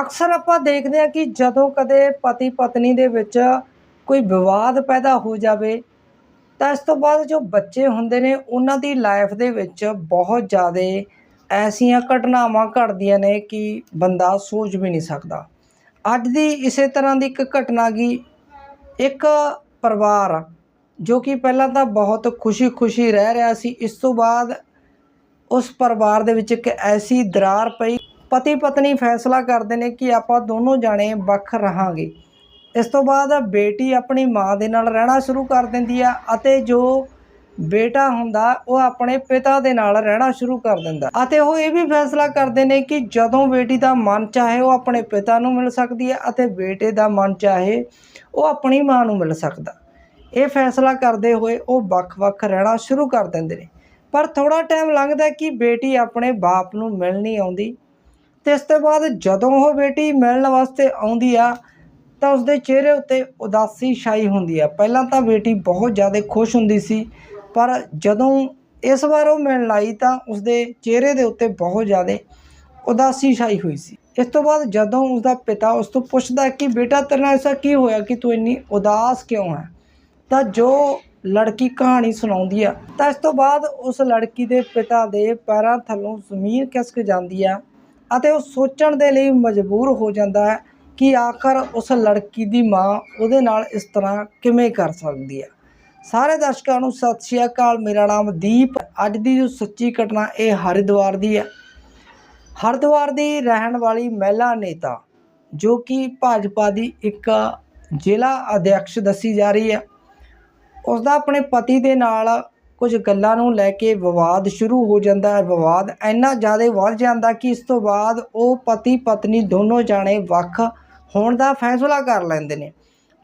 ਅਕਸਰ ਆਪਾਂ ਦੇਖਦੇ ਹਾਂ ਕਿ ਜਦੋਂ ਕਦੇ ਪਤੀ ਪਤਨੀ ਦੇ ਵਿੱਚ ਕੋਈ ਵਿਵਾਦ ਪੈਦਾ ਹੋ ਜਾਵੇ, ਤਾਂ ਇਸ ਤੋਂ ਬਾਅਦ ਜੋ ਬੱਚੇ ਹੁੰਦੇ ਨੇ, ਉਹਨਾਂ ਦੀ ਲਾਈਫ ਦੇ ਵਿੱਚ ਬਹੁਤ ਜ਼ਿਆਦਾ ਐਸੀਆਂ ਘਟਨਾਵਾਂ ਘਟਦੀਆਂ ਨੇ ਕਿ ਬੰਦਾ ਸੋਚ ਵੀ ਨਹੀਂ ਸਕਦਾ। ਅੱਜ ਦੀ ਇਸੇ ਤਰ੍ਹਾਂ ਦੀ ਇੱਕ ਘਟਨਾ ਗਈ। ਇੱਕ ਪਰਿਵਾਰ ਜੋ ਕਿ ਪਹਿਲਾਂ ਤਾਂ ਬਹੁਤ ਖੁਸ਼ੀ-ਖੁਸ਼ੀ ਰਹਿ ਰਿਹਾ ਸੀ, ਇਸ ਤੋਂ ਬਾਅਦ ਉਸ ਪਰਿਵਾਰ ਦੇ ਵਿੱਚ ਇੱਕ ਐਸੀ ਦਰਾਰ ਪਈ ਪਤੀ ਪਤਨੀ ਫੈਸਲਾ ਕਰਦੇ ਨੇ ਕਿ ਆਪਾਂ ਦੋਨੋਂ ਜਾਣੇ ਵੱਖ ਰਹਾਂਗੇ। ਇਸ ਤੋਂ ਬਾਅਦ ਬੇਟੀ ਆਪਣੀ ਮਾਂ ਦੇ ਨਾਲ ਰਹਿਣਾ ਸ਼ੁਰੂ ਕਰ ਦਿੰਦੀ ਆ ਅਤੇ ਜੋ ਬੇਟਾ ਹੁੰਦਾ, ਉਹ ਆਪਣੇ ਪਿਤਾ ਦੇ ਨਾਲ ਰਹਿਣਾ ਸ਼ੁਰੂ ਕਰ ਦਿੰਦਾ। ਅਤੇ ਉਹ ਇਹ ਵੀ ਫੈਸਲਾ ਕਰਦੇ ਨੇ ਕਿ ਜਦੋਂ ਬੇਟੀ ਦਾ ਮਨ ਚਾਹੇ ਉਹ ਆਪਣੇ ਪਿਤਾ ਨੂੰ ਮਿਲ ਸਕਦੀ ਹੈ ਅਤੇ ਬੇਟੇ ਦਾ ਮਨ ਚਾਹੇ ਉਹ ਆਪਣੀ ਮਾਂ ਨੂੰ ਮਿਲ ਸਕਦਾ। ਇਹ ਫੈਸਲਾ ਕਰਦੇ ਹੋਏ ਉਹ ਵੱਖ-ਵੱਖ ਰਹਿਣਾ ਸ਼ੁਰੂ ਕਰ ਦਿੰਦੇ ਨੇ। ਪਰ ਥੋੜਾ ਟਾਈਮ ਲੰਘਦਾ ਕਿ ਬੇਟੀ ਆਪਣੇ ਬਾਪ ਨੂੰ ਮਿਲ ਨਹੀਂ ਆਉਂਦੀ। ਤੇ ਇਸ ਤੋਂ ਬਾਅਦ ਜਦੋਂ ਉਹ ਬੇਟੀ ਮਿਲਣ ਵਾਸਤੇ ਆਉਂਦੀ ਆ, ਤਾਂ ਉਸਦੇ ਚਿਹਰੇ ਉੱਤੇ ਉਦਾਸੀ ਛਾਈ ਹੁੰਦੀ ਆ। ਪਹਿਲਾਂ ਤਾਂ ਬੇਟੀ ਬਹੁਤ ਜ਼ਿਆਦਾ ਖੁਸ਼ ਹੁੰਦੀ ਸੀ, ਪਰ ਜਦੋਂ ਇਸ ਵਾਰ ਉਹ ਮਿਲਣ ਆਈ ਤਾਂ ਉਸਦੇ ਚਿਹਰੇ ਦੇ ਉੱਤੇ ਬਹੁਤ ਜ਼ਿਆਦਾ ਉਦਾਸੀ ਛਾਈ ਹੋਈ ਸੀ। ਇਸ ਤੋਂ ਬਾਅਦ ਜਦੋਂ ਉਸਦਾ ਪਿਤਾ ਉਸ ਤੋਂ ਪੁੱਛਦਾ ਕਿ, ਬੇਟਾ, ਤੇਰੇ ਨਾਲ ਐਸਾ ਕੀ ਹੋਇਆ ਕਿ ਤੂੰ ਇੰਨੀ ਉਦਾਸ ਕਿਉਂ ਹੈ? ਤਾਂ ਜੋ ਲੜਕੀ ਕਹਾਣੀ ਸੁਣਾਉਂਦੀ ਆ, ਤਾਂ ਇਸ ਤੋਂ ਬਾਅਦ ਉਸ ਲੜਕੀ ਦੇ ਪਿਤਾ ਦੇ ਪੈਰਾਂ ਥੱਲੋਂ ਜ਼ਮੀਨ ਖਿਸਕ ਜਾਂਦੀ ਆ। ਅਤੇ ਉਹ ਸੋਚਣ ਦੇ ਲਈ ਮਜਬੂਰ ਹੋ ਜਾਂਦਾ ਹੈ ਕਿ ਆਖਰ ਉਸ ਲੜਕੀ ਦੀ ਮਾਂ ਉਹਦੇ ਨਾਲ ਇਸ ਤਰ੍ਹਾਂ ਕਿਵੇਂ ਕਰ ਸਕਦੀ ਹੈ। ਸਾਰੇ ਦਰਸ਼ਕਾਂ ਨੂੰ ਸਤਿ ਸ਼੍ਰੀ ਅਕਾਲ, ਮੇਰਾ ਨਾਮ ਦੀਪ ਅੱਜ ਦੀ ਜੋ ਸੱਚੀ ਘਟਨਾ ਇਹ ਹਰਿਦੁਆਰ ਦੀ ਹੈ। ਹਰਿਦੁਆਰ ਦੀ ਰਹਿਣ ਵਾਲੀ ਮਹਿਲਾ ਨੇਤਾ, ਜੋ ਕਿ ਭਾਜਪਾ ਦੀ ਇੱਕ ਜ਼ਿਲ੍ਹਾ ਅਧਿਕਸ਼ ਦੱਸੀ ਜਾ ਰਹੀ ਹੈ ਉਸ ਦਾ ਆਪਣੇ ਪਤੀ ਦੇ ਨਾਲ ਕੁਝ ਗੱਲਾਂ ਨੂੰ ਲੈ ਕੇ ਵਿਵਾਦ ਸ਼ੁਰੂ ਹੋ ਜਾਂਦਾ ਹੈ। ਵਿਵਾਦ ਇੰਨਾ ਜ਼ਿਆਦਾ ਵੱਧ ਜਾਂਦਾ ਕਿ ਇਸ ਤੋਂ ਬਾਅਦ ਉਹ ਪਤੀ ਪਤਨੀ ਦੋਨੋਂ ਜਾਣੇ ਵੱਖ ਹੋਣ ਦਾ ਫੈਸਲਾ ਕਰ ਲੈਂਦੇ ਨੇ।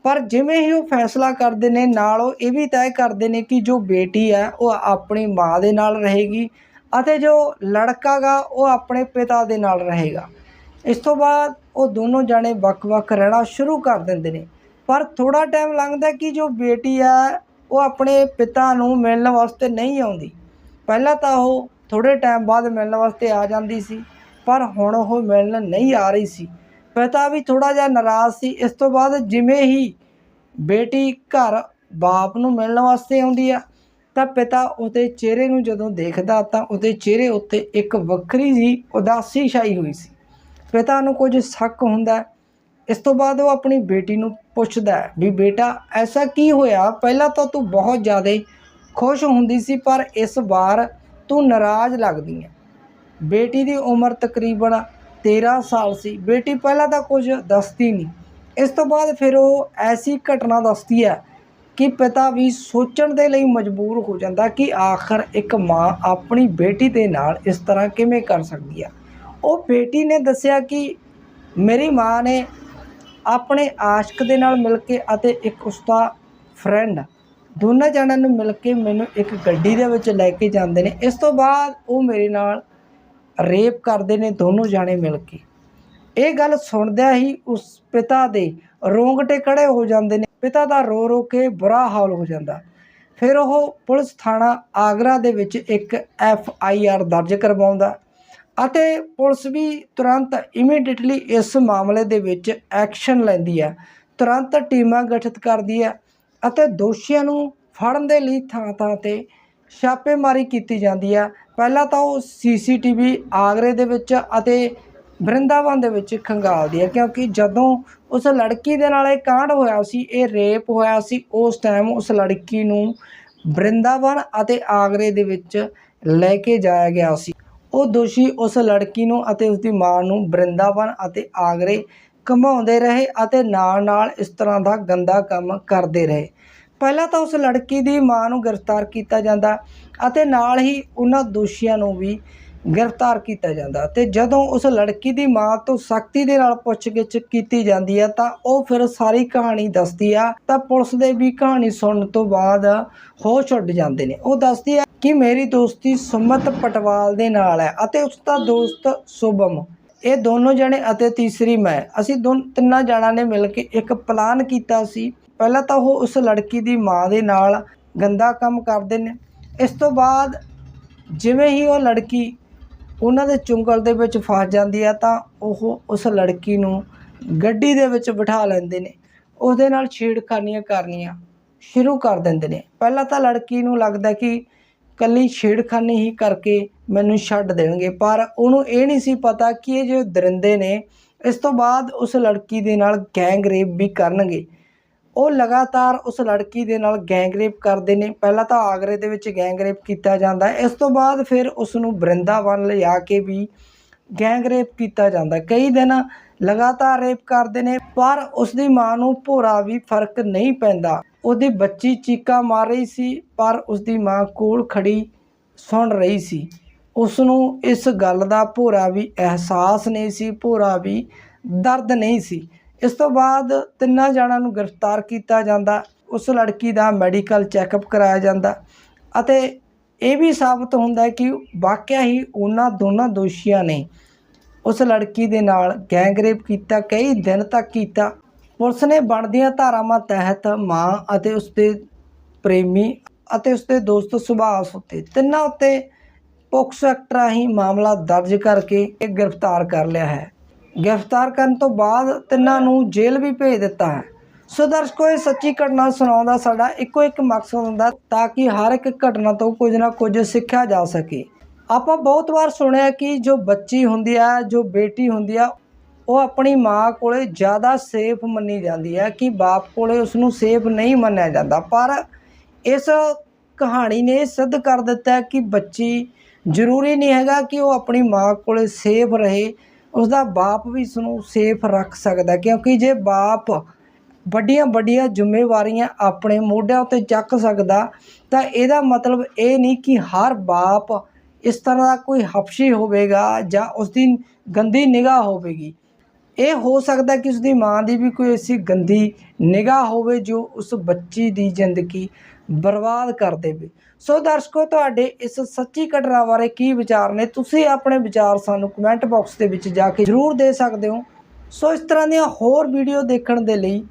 ਪਰ ਜਿਵੇਂ ਹੀ ਉਹ ਫੈਸਲਾ ਕਰਦੇ ਨੇ, ਨਾਲ ਉਹ ਇਹ ਵੀ ਤੈਅ ਕਰਦੇ ਨੇ ਕਿ ਜੋ ਬੇਟੀ ਹੈ, ਉਹ ਆਪਣੀ ਮਾਂ ਦੇ ਨਾਲ ਰਹੇਗੀ ਅਤੇ ਜੋ ਲੜਕਾ ਗਾ, ਉਹ ਆਪਣੇ ਪਿਤਾ ਦੇ ਨਾਲ ਰਹੇਗਾ। ਇਸ ਤੋਂ ਬਾਅਦ ਉਹ ਦੋਨੋਂ ਜਾਣੇ ਵੱਖ-ਵੱਖ ਰਹਿਣਾ ਸ਼ੁਰੂ ਕਰ ਦਿੰਦੇ ਨੇ। ਪਰ ਥੋੜਾ ਟਾਈਮ ਲੰਘਦਾ ਕਿ ਜੋ ਬੇਟੀ ਹੈ ਉਹ ਆਪਣੇ ਪਿਤਾ ਨੂੰ ਮਿਲਣ ਵਾਸਤੇ ਨਹੀਂ ਆਉਂਦੀ। ਪਹਿਲਾਂ ਤਾਂ ਉਹ ਥੋੜੇ ਟਾਈਮ ਬਾਅਦ ਮਿਲਣ ਵਾਸਤੇ ਆ ਜਾਂਦੀ ਸੀ, ਪਰ ਹੁਣ ਉਹ ਮਿਲਣ ਨਹੀਂ ਆ ਰਹੀ ਸੀ। ਪਿਤਾ ਵੀ ਥੋੜਾ ਜਿਹਾ ਨਾਰਾਜ਼ ਸੀ। ਇਸ ਤੋਂ ਬਾਅਦ ਜਿਵੇਂ ਹੀ ਬੇਟੀ ਘਰ ਬਾਪ ਨੂੰ ਮਿਲਣ ਵਾਸਤੇ ਆਉਂਦੀ ਆ, ਤਾਂ ਪਿਤਾ ਉਹਦੇ ਚਿਹਰੇ ਨੂੰ ਜਦੋਂ ਦੇਖਦਾ, ਤਾਂ ਉਹਦੇ ਚਿਹਰੇ ਉੱਤੇ ਇੱਕ ਵੱਖਰੀ ਜੀ ਉਦਾਸੀ ਛਾਈ ਹੋਈ ਸੀ। ਪਿਤਾ ਨੂੰ ਕੁਝ ਸ਼ੱਕ ਹੁੰਦਾ ਇਸ ਤੋਂ ਬਾਅਦ ਉਹ ਆਪਣੀ ਬੇਟੀ ਨੂੰ ਪੁੱਛਦਾ ਵੀ ਬੇਟਾ, ਐਸਾ ਕੀ ਹੋਇਆ? ਪਹਿਲਾਂ ਤਾਂ ਤੂੰ ਬਹੁਤ ਜ਼ਿਆਦਾ ਖੁਸ਼ ਹੁੰਦੀ ਸੀ, ਪਰ ਇਸ ਵਾਰ ਤੂੰ ਨਾਰਾਜ਼ ਲੱਗਦੀ ਹੈ। ਬੇਟੀ ਦੀ ਉਮਰ ਤਕਰੀਬਨ 13 ਸਾਲ ਸੀ। ਬੇਟੀ ਪਹਿਲਾਂ ਤਾਂ ਕੁਝ ਦੱਸਦੀ ਨਹੀਂ। ਇਸ ਤੋਂ ਬਾਅਦ ਫਿਰ ਉਹ ਐਸੀ ਘਟਨਾ ਦੱਸਦੀ ਹੈ ਕਿ ਪਿਤਾ ਵੀ ਸੋਚਣ ਦੇ ਲਈ ਮਜਬੂਰ ਹੋ ਜਾਂਦਾ ਕਿ ਆਖਰ ਇੱਕ ਮਾਂ ਆਪਣੀ ਬੇਟੀ ਦੇ ਨਾਲ ਇਸ ਤਰ੍ਹਾਂ ਕਿਵੇਂ ਕਰ ਸਕਦੀ ਹੈ ਉਹ ਬੇਟੀ ਨੇ ਦੱਸਿਆ ਕਿ ਮੇਰੀ ਮਾਂ ਨੇ ਆਪਣੇ ਆਸ਼ਕ ਦੇ ਨਾਲ ਮਿਲ ਕੇ ਅਤੇ ਇੱਕ ਉਸਦਾ ਫਰੈਂਡ ਦੋਨਾਂ ਜਣਿਆਂ ਨੂੰ ਮਿਲ ਕੇ ਮੈਨੂੰ ਇੱਕ ਗੱਡੀ ਦੇ ਵਿੱਚ ਲੈ ਕੇ ਜਾਂਦੇ ਨੇ। ਇਸ ਤੋਂ ਬਾਅਦ ਉਹ ਮੇਰੇ ਨਾਲ ਰੇਪ ਕਰਦੇ ਨੇ ਦੋਨੋਂ ਜਾਣੇ ਮਿਲ ਕੇ। ਇਹ ਗੱਲ ਸੁਣਦਿਆਂ ਹੀ ਉਸ ਪਿਤਾ ਦੇ ਰੋਂਗਟੇ ਖੜੇ ਹੋ ਜਾਂਦੇ ਨੇ। ਪਿਤਾ ਦਾ ਰੋ ਰੋ ਕੇ ਬੁਰਾ ਹਾਲ ਹੋ ਜਾਂਦਾ। ਫਿਰ ਉਹ ਪੁਲਿਸ ਥਾਣਾ ਆਗਰਾ ਦੇ ਵਿੱਚ ਇੱਕ ਐਫ ਆਈ ਆਰ ਦਰਜ ਕਰਵਾਉਂਦਾ। ਅਤੇ ਪੁਲਿਸ ਵੀ ਤੁਰੰਤ ਇਮੀਡੀਏਟਲੀ ਇਸ ਮਾਮਲੇ ਦੇ ਵਿੱਚ ਐਕਸ਼ਨ ਲੈਂਦੀ ਹੈ। ਤੁਰੰਤ ਟੀਮਾਂ ਗਠਿਤ ਕਰਦੀ ਹੈ ਅਤੇ ਦੋਸ਼ੀਆਂ ਨੂੰ ਫੜਨ ਦੇ ਲਈ ਥਾਂ ਥਾਂ ਤੇ ਛਾਪੇਮਾਰੀ ਕੀਤੀ ਜਾਂਦੀ ਹੈ। ਪਹਿਲਾਂ ਤਾਂ ਉਹ ਸੀਸੀਟੀਵੀ ਆਗਰੇ ਦੇ ਵਿੱਚ ਅਤੇ ਬ੍ਰਿੰਦਾਵਨ ਦੇ ਵਿੱਚ ਖੰਗਾਲਦੀ ਹੈ ਕਿਉਂਕਿ ਜਦੋਂ ਉਸ ਲੜਕੀ ਦੇ ਨਾਲ ਇਹ ਕਾਂਡ ਹੋਇਆ ਸੀ, ਇਹ ਰੇਪ ਹੋਇਆ ਸੀ, ਉਸ ਟਾਈਮ ਉਸ ਲੜਕੀ ਨੂੰ ਬ੍ਰਿੰਦਾਵਨ ਅਤੇ ਆਗਰੇ ਦੇ ਵਿੱਚ ਲੈ ਕੇ ਜਾਇਆ ਗਿਆ ਸੀ। ਉਹ ਦੋਸ਼ੀ ਉਸ ਲੜਕੀ ਨੂੰ ਅਤੇ ਉਸ ਦੀ ਮਾਂ ਨੂੰ ਬ੍ਰਿੰਦਾਵਨ ਅਤੇ ਆਗਰੇ ਘੁਮਾਉਂਦੇ ਰਹੇ ਅਤੇ ਨਾਲ-ਨਾਲ ਇਸ ਤਰ੍ਹਾਂ ਦਾ ਗੰਦਾ ਕੰਮ ਕਰਦੇ ਰਹੇ। ਪਹਿਲਾਂ ਤਾਂ ਉਸ ਲੜਕੀ ਦੀ ਮਾਂ ਨੂੰ ਗ੍ਰਿਫਤਾਰ ਕੀਤਾ ਜਾਂਦਾ ਅਤੇ ਨਾਲ ਹੀ ਉਹਨਾਂ ਦੋਸ਼ੀਆਂ ਨੂੰ ਵੀ ਗ੍ਰਿਫਤਾਰ ਕੀਤਾ ਜਾਂਦਾ ਤੇ ਜਦੋਂ ਉਸ ਲੜਕੀ ਦੀ ਮਾਂ ਤੋਂ ਸਖਤੀ ਦੇ ਨਾਲ ਪੁੱਛਗਿੱਛ ਕੀਤੀ ਜਾਂਦੀ ਹੈ ਤਾਂ ਉਹ ਫਿਰ ਸਾਰੀ ਕਹਾਣੀ ਦੱਸਦੀ ਆ ਤਾਂ ਪੁਲਿਸ ਦੇ ਵੀ ਕਹਾਣੀ ਸੁਣਨ ਤੋਂ ਬਾਅਦ ਹੋਸ਼ ਉੱਡ ਜਾਂਦੇ ਨੇ। ਉਹ ਦੱਸਦੀ ਹੈ ਕਿ ਮੇਰੀ ਦੋਸਤੀ ਸੁਮਤ ਪਟਵਾਲ ਦੇ ਨਾਲ ਹੈ ਅਤੇ ਉਸ ਦਾ ਦੋਸਤ ਸੁਭਮ। ਇਹ ਦੋਨੋਂ ਜਣੇ ਅਤੇ ਤੀਸਰੀ ਮੈਂ। ਅਸੀਂ ਦੋਨ ਤਿੰਨਾਂ ਜਣਾਂ ਨੇ ਮਿਲ ਕੇ ਇੱਕ ਪਲਾਨ ਕੀਤਾ ਸੀ। ਪਹਿਲਾਂ ਤਾਂ ਉਹ ਉਸ ਲੜਕੀ ਦੀ ਮਾਂ ਦੇ ਨਾਲ ਗੰਦਾ ਕੰਮ ਕਰਦੇ ਨੇ। ਇਸ ਤੋਂ ਬਾਅਦ ਜਿਵੇਂ ਹੀ ਉਹ ਲੜਕੀ ਉਹਨਾਂ ਦੇ ਚੁੰਗਲ ਦੇ ਵਿੱਚ ਫਸ ਜਾਂਦੀ ਆ, ਤਾਂ ਉਹ ਉਸ ਲੜਕੀ ਨੂੰ ਗੱਡੀ ਦੇ ਵਿੱਚ ਬਿਠਾ ਲੈਂਦੇ ਨੇ। ਉਹਦੇ ਨਾਲ ਛੇੜਖਾਨੀਆਂ ਕਰਨੀਆਂ ਸ਼ੁਰੂ ਕਰ ਦਿੰਦੇ ਨੇ। ਪਹਿਲਾਂ ਤਾਂ ਲੜਕੀ ਨੂੰ ਲੱਗਦਾ ਕਿ ਕੱਲੀ ਛੇੜਖਾਨੀ ਹੀ ਕਰਕੇ ਮੈਨੂੰ ਛੱਡ ਦੇਣਗੇ। ਪਰ ਉਹਨੂੰ ਇਹ ਨਹੀਂ ਸੀ ਪਤਾ ਕਿ ਇਹ ਜੋ ਦਰਿੰਦੇ ਨੇ, ਇਸ ਤੋਂ ਬਾਅਦ ਉਸ ਲੜਕੀ ਦੇ ਨਾਲ ਗੈਂਗ ਰੇਪ ਵੀ ਕਰਨਗੇ। ਉਹ ਲਗਾਤਾਰ ਉਸ ਲੜਕੀ ਦੇ ਨਾਲ ਗੈਂਗ ਰੇਪ ਕਰਦੇ ਨੇ। ਪਹਿਲਾਂ ਤਾਂ ਆਗਰੇ ਦੇ ਵਿੱਚ ਗੈਂਗ ਰੇਪ ਕੀਤਾ ਜਾਂਦਾ ਇਸ ਤੋਂ ਬਾਅਦ ਫਿਰ ਉਸ ਨੂੰ ਬ੍ਰਿੰਦਾਵਨ ਲਿਆ ਕੇ ਵੀ ਗੈਂਗ ਰੇਪ ਕੀਤਾ ਜਾਂਦਾ ਕਈ ਦਿਨ ਲਗਾਤਾਰ ਰੇਪ ਕਰਦੇ ਨੇ, ਪਰ ਉਸ ਦੀ ਮਾਂ ਨੂੰ ਭੋਰਾ ਵੀ ਫ਼ਰਕ ਨਹੀਂ ਪੈਂਦਾ। ਉਹਦੀ ਬੱਚੀ ਚੀਕਾ ਮਾਰ ਰਹੀ ਸੀ, ਪਰ ਉਸਦੀ ਮਾਂ ਕੋਲ ਖੜੀ ਸੁਣ ਰਹੀ ਸੀ। ਉਸ ਨੂੰ ਇਸ ਗੱਲ ਦਾ ਭੋਰਾ ਵੀ ਅਹਿਸਾਸ ਨਹੀਂ ਸੀ, ਭੋਰਾ ਵੀ ਦਰਦ ਨਹੀਂ ਸੀ। ਇਸ ਤੋਂ ਬਾਅਦ ਤਿੰਨਾਂ ਜਣਾਂ ਨੂੰ ਗ੍ਰਿਫਤਾਰ ਕੀਤਾ ਜਾਂਦਾ, ਉਸ ਲੜਕੀ ਦਾ ਮੈਡੀਕਲ ਚੈੱਕਅਪ ਕਰਾਇਆ ਜਾਂਦਾ ਅਤੇ ਇਹ ਵੀ ਸਾਬਤ ਹੁੰਦਾ ਹੈ ਕਿ ਵਾਕਿਆ ਹੀ ਉਹਨਾਂ ਦੋਨਾਂ ਦੋਸ਼ੀਆਂ ਨੇ ਉਸ ਲੜਕੀ ਦੇ ਨਾਲ ਗੈਂਗਰੇਪ ਕੀਤਾ, ਕਈ ਦਿਨ ਤੱਕ ਕੀਤਾ। ਪੁਲਿਸ ਨੇ ਬਣਦੀਆਂ ਧਾਰਾਵਾਂ ਤਹਿਤ ਮਾਂ ਅਤੇ ਉਸਦੇ ਪ੍ਰੇਮੀ ਅਤੇ ਉਸਦੇ ਦੋਸਤ ਸੁਭਾਸ਼ ਉੱਤੇ ਤਿੰਨਾਂ ਉੱਤੇ ਪੋਕਸੋ ਐਕਟ ਰਾਹੀਂ ਮਾਮਲਾ ਦਰਜ ਕਰਕੇ ਇਹ ਗ੍ਰਿਫਤਾਰ ਕਰ ਲਿਆ ਹੈ। ਗ੍ਰਿਫਤਾਰ ਕਰਨ ਤੋਂ ਬਾਅਦ ਤਿੰਨਾਂ ਨੂੰ ਜੇਲ੍ਹ ਵੀ ਭੇਜ ਦਿੱਤਾ ਹੈ। ਸੋ ਦਰਸ਼ਕੋ, ਇਹ ਸੱਚੀ ਘਟਨਾ ਸੁਣਾਉਣ ਦਾ ਸਾਡਾ ਇੱਕੋ ਇੱਕ ਮਕਸਦ ਹੁੰਦਾ ਤਾਂ ਕਿ ਹਰ ਇੱਕ ਘਟਨਾ ਤੋਂ ਕੁਝ ਨਾ ਕੁਝ ਸਿੱਖਿਆ ਜਾ ਸਕੇ। ਆਪਾਂ ਬਹੁਤ ਵਾਰ ਸੁਣਿਆ ਕਿ ਜੋ ਬੱਚੀ ਹੁੰਦੀ ਆ, ਜੋ ਬੇਟੀ ਹੁੰਦੀ ਆ ਉਹ ਆਪਣੀ ਮਾਂ ਕੋਲੇ ਜ਼ਿਆਦਾ ਸੇਫ ਮੰਨੀ ਜਾਂਦੀ ਹੈ ਕਿ ਬਾਪ ਕੋਲੇ ਉਸ ਨੂੰ ਸੇਫ ਨਹੀਂ ਮੰਨਿਆ ਜਾਂਦਾ। ਪਰ ਇਸ ਕਹਾਣੀ ਨੇ ਇਹ ਸਿੱਧ ਕਰ ਦਿੱਤਾ ਕਿ ਬੱਚੀ ਜ਼ਰੂਰੀ ਨਹੀਂ ਹੈਗਾ ਕਿ ਉਹ ਆਪਣੀ ਮਾਂ ਕੋਲੇ ਸੇਫ ਰਹੇ ਉਸ ਦਾ ਬਾਪ ਵੀ ਉਸ ਨੂੰ ਸੇਫ ਰੱਖ ਸਕਦਾ ਕਿਉਂਕਿ ਜੇ ਬਾਪ ਵੱਡੀਆਂ ਵੱਡੀਆਂ ਜ਼ਿੰਮੇਵਾਰੀਆਂ ਆਪਣੇ ਮੋਢਿਆਂ ਉੱਤੇ ਚੱਕ ਸਕਦਾ, ਤਾਂ ਇਹਦਾ ਮਤਲਬ ਇਹ ਨਹੀਂ ਕਿ ਹਰ ਬਾਪ ਇਸ ਤਰ੍ਹਾਂ ਦਾ ਕੋਈ ਹਫਸ਼ੀ ਹੋਵੇਗਾ ਜਾਂ ਉਸ ਦੀ ਗੰਦੀ ਨਿਗਾਹ ਹੋਵੇਗੀ। ਇਹ ਹੋ ਸਕਦਾ ਕਿ ਉਸਦੀ ਮਾਂ ਦੀ ਵੀ ਕੋਈ ਐਸੀ ਗੰਦੀ ਨਿਗਾਹ ਹੋਵੇ ਜੋ ਉਸ ਬੱਚੀ ਦੀ ਜ਼ਿੰਦਗੀ ਬਰਬਾਦ ਕਰ ਦੇਵੇ। ਸੋ ਦਰਸ਼ਕੋ, ਤੁਹਾਡੇ ਇਸ ਸੱਚੀ ਘਟਨਾ ਬਾਰੇ ਕੀ ਵਿਚਾਰ ਨੇ, ਤੁਸੀਂ ਆਪਣੇ ਵਿਚਾਰ ਸਾਨੂੰ ਕਮੈਂਟ ਬਾਕਸ ਦੇ ਵਿੱਚ ਜਾ ਕੇ ਜ਼ਰੂਰ ਦੇ ਸਕਦੇ ਹੋ। ਸੋ ਇਸ ਤਰ੍ਹਾਂ ਦੀਆਂ ਹੋਰ ਵੀਡੀਓ ਦੇਖਣ ਦੇ ਲਈ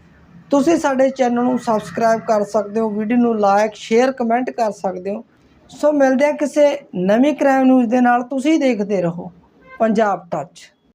ਤੁਸੀਂ ਸਾਡੇ ਚੈਨਲ ਨੂੰ ਸਬਸਕ੍ਰਾਈਬ ਕਰ ਸਕਦੇ ਹੋ, ਵੀਡੀਓ ਨੂੰ ਲਾਈਕ ਸ਼ੇਅਰ, ਕਮੈਂਟ ਕਰ ਸਕਦੇ ਹੋ। ਸੋ ਮਿਲਦੇ ਆ ਕਿਸੇ ਨਵੀਂ ਕ੍ਰਾਈਮ ਨਿਊਜ਼ ਦੇ ਨਾਲ, ਤੁਸੀਂ ਦੇਖਦੇ ਰਹੋ। ਪੰਜਾਬ ਟੱਚ